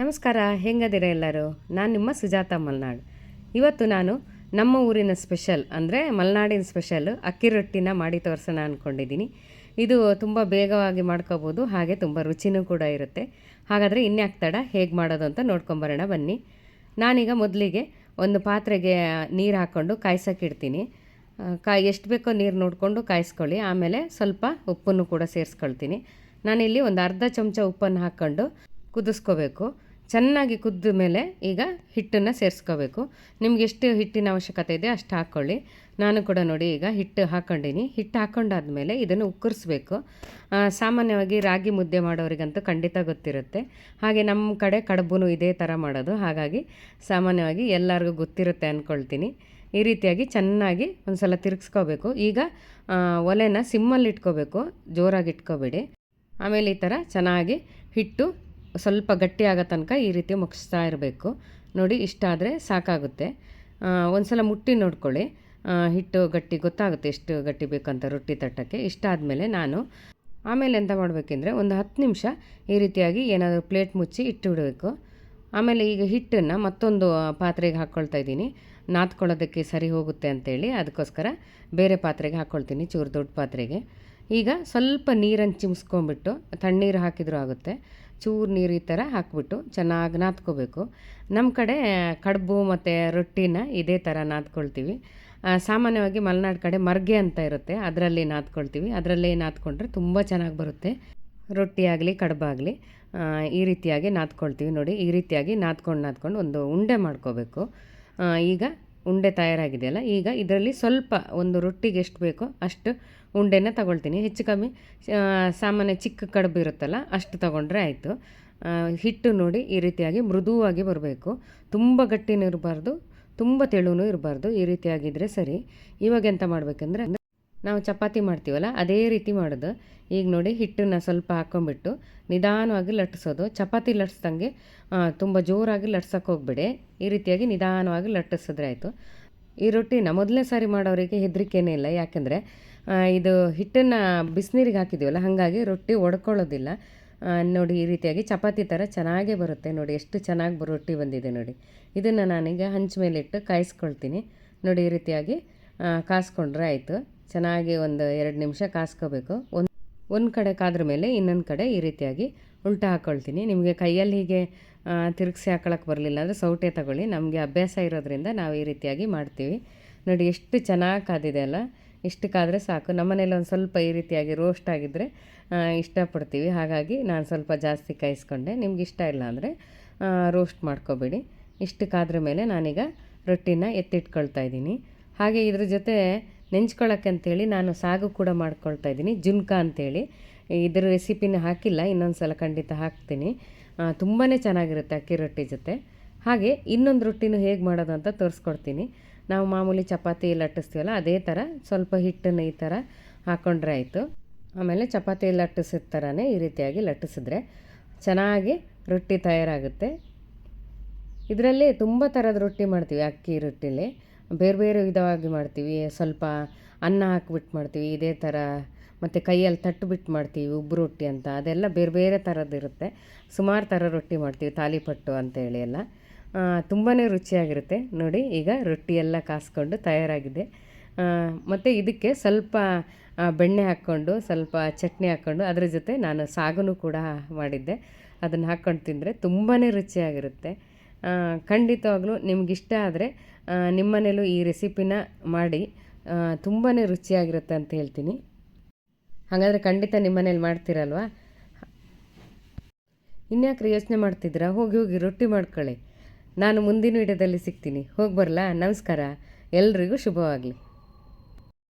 ನಮಸ್ಕಾರ, ಹೆಂಗದಿರ ಎಲ್ಲರೂ? ನಾನು ನಿಮ್ಮ ಸುಜಾತ ಮಲ್ನಾಡ್. ಇವತ್ತು ನಾನು ನಮ್ಮ ಊರಿನ ಸ್ಪೆಷಲ್ ಅಂದರೆ ಮಲೆನಾಡಿನ ಸ್ಪೆಷಲ್ ಅಕ್ಕಿ ರೊಟ್ಟಿನ ಮಾಡಿ ತೋರಿಸೋಣ ಅಂದ್ಕೊಂಡಿದ್ದೀನಿ ಇದು ತುಂಬ ಬೇಗವಾಗಿ ಮಾಡ್ಕೋಬೋದು, ಹಾಗೆ ತುಂಬ ರುಚಿನೂ ಕೂಡ ಇರುತ್ತೆ. ಹಾಗಾದರೆ ಇನ್ಯಾಕೆ ತಡ, ಹೇಗೆ ಮಾಡೋದು ಅಂತ ನೋಡ್ಕೊಂಬರೋಣ, ಬನ್ನಿ. ನಾನೀಗ ಮೊದಲಿಗೆ ಒಂದು ಪಾತ್ರೆಗೆ ನೀರು ಹಾಕ್ಕೊಂಡು ಕಾಯ್ಸೋಕ್ಕಿಡ್ತೀನಿ ಕಾಯಿ, ಎಷ್ಟು ಬೇಕೋ ನೀರು ನೋಡಿಕೊಂಡು ಕಾಯಿಸ್ಕೊಳ್ಳಿ. ಆಮೇಲೆ ಸ್ವಲ್ಪ ಉಪ್ಪನ್ನು ಕೂಡ ಸೇರಿಸ್ಕೊಳ್ತೀನಿ. ನಾನಿಲ್ಲಿ ಒಂದು ಅರ್ಧ ಚಮಚ ಉಪ್ಪನ್ನು ಹಾಕ್ಕೊಂಡು ಕುದಿಸ್ಕೋಬೇಕು. ಚೆನ್ನಾಗಿ ಕುದ್ದ ಮೇಲೆ ಈಗ ಹಿಟ್ಟನ್ನು ಸೇರಿಸ್ಕೋಬೇಕು. ನಿಮ್ಗೆ ಎಷ್ಟು ಹಿಟ್ಟಿನ ಅವಶ್ಯಕತೆ ಇದೆ ಅಷ್ಟು ಹಾಕ್ಕೊಳ್ಳಿ ನಾನು ಕೂಡ ನೋಡಿ ಈಗ ಹಿಟ್ಟು ಹಾಕ್ಕೊಂಡಿನಿ ಹಿಟ್ಟು ಹಾಕ್ಕೊಂಡಾದ್ಮೇಲೆ ಇದನ್ನು ಉಕ್ಕರಿಸ್ಬೇಕು. ಸಾಮಾನ್ಯವಾಗಿ ರಾಗಿ ಮುದ್ದೆ ಮಾಡೋರಿಗಂತೂ ಖಂಡಿತ ಗೊತ್ತಿರುತ್ತೆ. ಹಾಗೆ ನಮ್ಮ ಕಡೆ ಕಡುಬು ಇದೇ ಥರ ಮಾಡೋದು. ಹಾಗಾಗಿ ಸಾಮಾನ್ಯವಾಗಿ ಎಲ್ಲರಿಗೂ ಗೊತ್ತಿರುತ್ತೆ ಅಂದ್ಕೊಳ್ತೀನಿ ಈ ರೀತಿಯಾಗಿ ಚೆನ್ನಾಗಿ ಒಂದು ಸಲ ತಿರುಗಿಸ್ಕೋಬೇಕು. ಈಗ ಒಲೆನ ಸಿಮ್ಮಲ್ಲಿ ಇಟ್ಕೋಬೇಕು. ಜೋರಾಗಿ ಇಟ್ಕೋಬೇಡಿ. ಆಮೇಲೆ ಈ ಥರ ಚೆನ್ನಾಗಿ ಹಿಟ್ಟು ಸ್ವಲ್ಪ ಗಟ್ಟಿ ಆಗೋ ತನಕ ಈ ರೀತಿ ಮುಗಿಸ್ತಾ ಇರಬೇಕು. ನೋಡಿ, ಇಷ್ಟ ಆದರೆ ಸಾಕಾಗುತ್ತೆ. ಒಂದು ಸಲ ಮುಟ್ಟಿ ನೋಡ್ಕೊಳ್ಳಿ. ಹಿಟ್ಟು ಗಟ್ಟಿ ಗೊತ್ತಾಗುತ್ತೆ ಎಷ್ಟು ಗಟ್ಟಿ ಬೇಕಂತ ರೊಟ್ಟಿ ತಟ್ಟಕ್ಕೆ. ಇಷ್ಟ ಆದಮೇಲೆ ನಾನು ಆಮೇಲೆ ಎಂತ ಮಾಡಬೇಕೆಂದರೆ ಒಂದು ಹತ್ತು ನಿಮಿಷ ಈ ರೀತಿಯಾಗಿ ಏನಾದರೂ ಪ್ಲೇಟ್ ಮುಚ್ಚಿ ಇಟ್ಟು ಬಿಡಬೇಕು. ಆಮೇಲೆ ಈಗ ಹಿಟ್ಟನ್ನು ಮತ್ತೊಂದು ಪಾತ್ರೆಗೆ ಹಾಕ್ಕೊಳ್ತಾ ಇದ್ದೀನಿ. ನಾದ್ಕೊಳ್ಳೋದಕ್ಕೆ ಸರಿ ಹೋಗುತ್ತೆ ಅಂತೇಳಿ ಅದಕ್ಕೋಸ್ಕರ ಬೇರೆ ಪಾತ್ರೆಗೆ ಹಾಕ್ಕೊಳ್ತೀನಿ ಚೂರು ದೊಡ್ಡ ಪಾತ್ರೆಗೆ. ಈಗ ಸ್ವಲ್ಪ ನೀರನ್ನು ಚಿಮ್ಸ್ಕೊಂಬಿಟ್ಟು ತಣ್ಣೀರು ಹಾಕಿದರೂ ಆಗುತ್ತೆ. ಚೂರು ನೀರು ಈ ಥರ ಹಾಕ್ಬಿಟ್ಟು ಚೆನ್ನಾಗಿ ನಾದ್ಕೋಬೇಕು. ನಮ್ಮ ಕಡೆ ಕಡುಬು ಮತ್ತು ರೊಟ್ಟಿನ ಇದೇ ಥರ ನಾದ್ಕೊಳ್ತೀವಿ. ಸಾಮಾನ್ಯವಾಗಿ ಮಲೆನಾಡು ಕಡೆ ಮರ್ಗೆ ಅಂತ ಇರುತ್ತೆ, ಅದರಲ್ಲಿ ನಾದ್ಕೊಳ್ತೀವಿ. ಅದರಲ್ಲೇ ನಾದ್ಕೊಂಡ್ರೆ ತುಂಬ ಚೆನ್ನಾಗಿ ಬರುತ್ತೆ. ರೊಟ್ಟಿ ಆಗಲಿ ಕಡುಬಾಗಲಿ ಈ ರೀತಿಯಾಗಿ ನಾದ್ಕೊಳ್ತೀವಿ ನೋಡಿ. ಈ ರೀತಿಯಾಗಿ ನಾದ್ಕೊಂಡು ನಾದ್ಕೊಂಡು ಒಂದು ಉಂಡೆ ಮಾಡ್ಕೋಬೇಕು. ಈಗ ಉಂಡೆ ತಯಾರಾಗಿದೆಯಲ್ಲ, ಈಗ ಇದರಲ್ಲಿ ಸ್ವಲ್ಪ ಒಂದು ರೊಟ್ಟಿಗೆ ಎಷ್ಟು ಬೇಕೋ ಅಷ್ಟು ಉಂಡೆನ ತಗೊಳ್ತೀನಿ. ಹೆಚ್ಚು ಕಮ್ಮಿ ಸಾಮಾನ್ಯ ಚಿಕ್ಕ ಕಡುಬು ಇರುತ್ತಲ್ಲ, ಅಷ್ಟು ತಗೊಂಡ್ರೆ ಆಯಿತು. ಹಿಟ್ಟು ನೋಡಿ ಈ ರೀತಿಯಾಗಿ ಮೃದುವಾಗಿ ಬರಬೇಕು. ತುಂಬ ಗಟ್ಟಿನೂ ಇರಬಾರ್ದು, ತುಂಬ ತೆಳುನೂ ಇರಬಾರ್ದು, ಈ ರೀತಿಯಾಗಿದ್ದರೆ ಸರಿ. ಇವಾಗ ಎಂತ ಮಾಡಬೇಕಂದ್ರೆ ನಾವು ಚಪಾತಿ ಮಾಡ್ತೀವಲ್ಲ, ಅದೇ ರೀತಿ ಮಾಡೋದು. ಈಗ ನೋಡಿ, ಹಿಟ್ಟನ್ನು ಸ್ವಲ್ಪ ಹಾಕ್ಕೊಂಬಿಟ್ಟು ನಿಧಾನವಾಗಿ ಲಟ್ಟಿಸೋದು. ಚಪಾತಿ ಲಟ್ಸ್ದಂಗೆ ತುಂಬ ಜೋರಾಗಿ ಲಟ್ಸೋಕೆ ಹೋಗ್ಬೇಡಿ. ಈ ರೀತಿಯಾಗಿ ನಿಧಾನವಾಗಿ ಲಟ್ಟಿಸಿದ್ರೆ ಆಯಿತು. ಈ ರೊಟ್ಟಿನ ಮೊದಲನೇ ಸಾರಿ ಮಾಡೋರಿಗೆ ಹೆದರಿಕೆನೇ ಇಲ್ಲ. ಯಾಕೆಂದರೆ ಇದು ಹಿಟ್ಟನ್ನು ಬಿಸಿನೀರಿಗೆ ಹಾಕಿದ್ದೀವಲ್ಲ ಹಾಗಾಗಿ ರೊಟ್ಟಿ ಒಡ್ಕೊಳ್ಳೋದಿಲ್ಲ. ನೋಡಿ, ಈ ರೀತಿಯಾಗಿ ಚಪಾತಿ ಥರ ಚೆನ್ನಾಗೇ ಬರುತ್ತೆ. ನೋಡಿ, ಎಷ್ಟು ಚೆನ್ನಾಗಿ ರೊಟ್ಟಿ ಬಂದಿದೆ ನೋಡಿ. ಇದನ್ನು ನಾನೀಗ ಹಂಚ ಮೇಲಿಟ್ಟು ಕಾಯಿಸ್ಕೊಳ್ತೀನಿ. ನೋಡಿ, ಈ ರೀತಿಯಾಗಿ ಕಾಸ್ಕೊಂಡ್ರೆ ಆಯಿತು. ಚೆನ್ನಾಗಿ ಒಂದು ಎರಡು ನಿಮಿಷ ಕಾಸ್ಕೋಬೇಕು. ಒಂದು ಒಂದು ಕಡೆ ಕಾದ್ರ ಮೇಲೆ ಇನ್ನೊಂದು ಕಡೆ ಈ ರೀತಿಯಾಗಿ ಉಲ್ಟಾ ಹಾಕ್ಕೊಳ್ತೀನಿ ನಿಮಗೆ ಕೈಯಲ್ಲಿ ಹೀಗೆ ತಿರುಗಿಸಿ ಹಾಕೊಳಕ್ಕೆ ಬರಲಿಲ್ಲ ಅಂದರೆ ಸೌಟೆ ತಗೊಳ್ಳಿ. ನಮಗೆ ಅಭ್ಯಾಸ ಇರೋದ್ರಿಂದ ನಾವು ಈ ರೀತಿಯಾಗಿ ಮಾಡ್ತೀವಿ. ನೋಡಿ, ಎಷ್ಟು ಚೆನ್ನಾಗಿ ಕಾದಿದೆ ಅಲ್ಲ? ಇಷ್ಟು ಕಾದರೆ ಸಾಕು. ನಮ್ಮನೇಲಿ ಒಂದು ಸ್ವಲ್ಪ ಈ ರೀತಿಯಾಗಿ ರೋಸ್ಟ್ ಆಗಿದ್ದರೆ ಇಷ್ಟಪಡ್ತೀವಿ. ಹಾಗಾಗಿ ನಾನು ಸ್ವಲ್ಪ ಜಾಸ್ತಿ ಕಾಯಿಸ್ಕೊಂಡೆ. ನಿಮ್ಗೆ ಇಷ್ಟ ಇಲ್ಲ ಅಂದರೆ ರೋಸ್ಟ್ ಮಾಡ್ಕೋಬೇಡಿ. ಇಷ್ಟು ಕಾದ್ರ ಮೇಲೆ ನಾನೀಗ ರೊಟ್ಟಿನ ಎತ್ತಿಟ್ಕೊಳ್ತಾ ಇದ್ದೀನಿ. ಹಾಗೆ ಇದ್ರ ಜೊತೆ ನೆಂಚ್ಕೊಳ್ಳೋಕ್ಕೆ ಅಂತೇಳಿ ನಾನು ಸಾಗು ಕೂಡ ಮಾಡ್ಕೊಳ್ತಾ ಇದ್ದೀನಿ. ಜುನ್ಕಾ ಅಂತೇಳಿ. ಇದರ ರೆಸಿಪಿನ ಹಾಕಿಲ್ಲ ಇನ್ನೊಂದು ಸಲ ಖಂಡಿತ ಹಾಕ್ತೀನಿ. ತುಂಬಾ ಚೆನ್ನಾಗಿರುತ್ತೆ ಅಕ್ಕಿ ರೊಟ್ಟಿ ಜೊತೆ. ಹಾಗೆ ಇನ್ನೊಂದು ರೊಟ್ಟಿನೂ ಹೇಗೆ ಮಾಡೋದು ಅಂತ ತೋರಿಸ್ಕೊಡ್ತೀನಿ. ನಾವು ಮಾಮೂಲಿ ಚಪಾತಿ ಲಟ್ಟಿಸ್ತೀವಲ್ಲ, ಅದೇ ಥರ ಸ್ವಲ್ಪ ಹಿಟ್ಟನ್ನು ಈ ಥರ ಹಾಕ್ಕೊಂಡ್ರೆ ಆಯಿತು. ಆಮೇಲೆ ಚಪಾತಿ ಲಟ್ಟಿಸಿದ ಥರನೇ ಈ ರೀತಿಯಾಗಿ ಲಟ್ಟಿಸಿದ್ರೆ ಚೆನ್ನಾಗಿ ರೊಟ್ಟಿ ತಯಾರಾಗುತ್ತೆ. ಇದರಲ್ಲಿ ತುಂಬ ಥರದ ರೊಟ್ಟಿ ಮಾಡ್ತೀವಿ ಅಕ್ಕಿ ರೊಟ್ಟಿಲಿ. ಬೇರೆ ಬೇರೆ ವಿಧವಾಗಿ ಮಾಡ್ತೀವಿ. ಸ್ವಲ್ಪ ಅನ್ನ ಹಾಕ್ಬಿಟ್ಟು ಮಾಡ್ತೀವಿ, ಇದೇ ಥರ. ಮತ್ತು ಕೈಯಲ್ಲಿ ತಟ್ಟುಬಿಟ್ಟು ಮಾಡ್ತೀವಿ ಉಬ್ಬು ರೊಟ್ಟಿ ಅಂತ. ಅದೆಲ್ಲ ಬೇರೆ ಬೇರೆ ಥರದ್ದಿರುತ್ತೆ ಸುಮಾರು ಥರ ರೊಟ್ಟಿ ಮಾಡ್ತೀವಿ ತಾಲಿಪಟ್ಟು ಅಂತೇಳಿ ಎಲ್ಲ. ತುಂಬಾ ರುಚಿಯಾಗಿರುತ್ತೆ. ನೋಡಿ, ಈಗ ರೊಟ್ಟಿ ಎಲ್ಲ ಕಾಸ್ಕೊಂಡು ತಯಾರಾಗಿದೆ. ಮತ್ತು ಇದಕ್ಕೆ ಸ್ವಲ್ಪ ಬೆಣ್ಣೆ ಹಾಕ್ಕೊಂಡು, ಸ್ವಲ್ಪ ಚಟ್ನಿ ಹಾಕ್ಕೊಂಡು, ಅದ್ರ ಜೊತೆ ನಾನು ಸಾಗುನು ಕೂಡ ಮಾಡಿದ್ದೆ. ಅದನ್ನು ಹಾಕ್ಕೊಂಡು ತಿಂದರೆ ತುಂಬಾ ರುಚಿಯಾಗಿರುತ್ತೆ. ಖಂಡಿತವಾಗ್ಲೂ ನಿಮಗಿಷ್ಟ ಆದರೆ ನಿಮ್ಮನೇಲೂ ಈ ರೆಸಿಪಿನ ಮಾಡಿ ತುಂಬಾ ರುಚಿಯಾಗಿರುತ್ತೆ ಅಂತ ಹೇಳ್ತೀನಿ. ಹಾಗಾದರೆ ಖಂಡಿತ ನಿಮ್ಮನೇಲಿ ಮಾಡ್ತೀರಲ್ವಾ? ಇನ್ಯಾಕ್ರಿ ಯೋಚನೆ ಮಾಡ್ತಿದ್ದೀರಾ? ಹೋಗಿ ಹೋಗಿ ರೊಟ್ಟಿ ಮಾಡ್ಕೊಳ್ಳಿ. ನಾನು ಮುಂದಿನ ವಿಡಿಯೋದಲ್ಲಿ ಸಿಗ್ತೀನಿ. ಹೋಗಿ ಬರಲಾ? ನಮಸ್ಕಾರ. ಎಲ್ರಿಗೂ ಶುಭವಾಗಲಿ.